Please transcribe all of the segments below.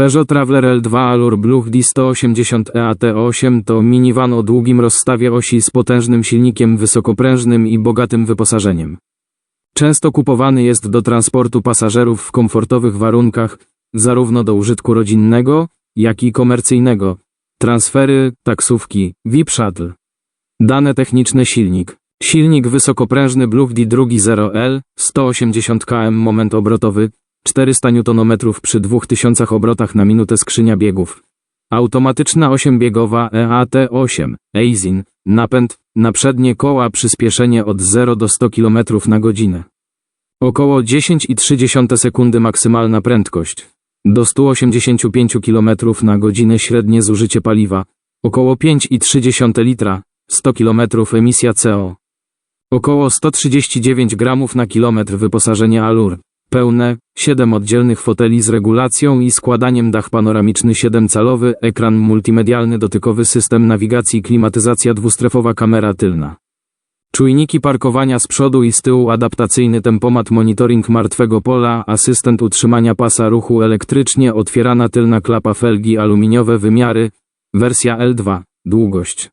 Peugeot Traveler L2 Allure Blue D180 EAT8 to minivan o długim rozstawie osi z potężnym silnikiem wysokoprężnym i bogatym wyposażeniem. Często kupowany jest do transportu pasażerów w komfortowych warunkach, zarówno do użytku rodzinnego, jak i komercyjnego. Transfery, taksówki, VIP Shuttle. Dane techniczne silnik. Silnik wysokoprężny Blue D2 0L, 180 km moment obrotowy, 400 Nm przy 2000 obrotach na minutę skrzynia biegów. Automatyczna 8-biegowa E EAT8, EIZIN, napęd, na przednie koła przyspieszenie od 0 do 100 km na godzinę. Około 10,3 sekundy maksymalna prędkość. Do 185 km na godzinę średnie zużycie paliwa. Około 5,3 litra, 100 km emisja CO. Około 139 gramów na kilometr wyposażenie Allure. Pełne, 7 oddzielnych foteli z regulacją i składaniem dach panoramiczny 7-calowy, ekran multimedialny dotykowy system nawigacji klimatyzacja dwustrefowa kamera tylna. Czujniki parkowania z przodu i z tyłu adaptacyjny tempomat monitoring martwego pola asystent utrzymania pasa ruchu elektrycznie otwierana tylna klapa felgi aluminiowe wymiary. Wersja L2 długość.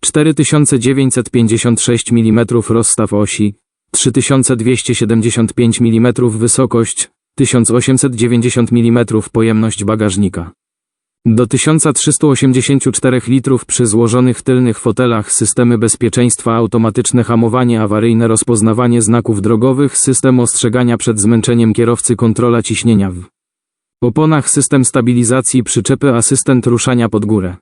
4956 mm rozstaw osi 3275 mm wysokość, 1890 mm pojemność bagażnika. Do 1384 litrów przy złożonych tylnych fotelach systemy bezpieczeństwa automatyczne hamowanie awaryjne rozpoznawanie znaków drogowych system ostrzegania przed zmęczeniem kierowcy kontrola ciśnienia w oponach system stabilizacji przyczepy asystent ruszania pod górę.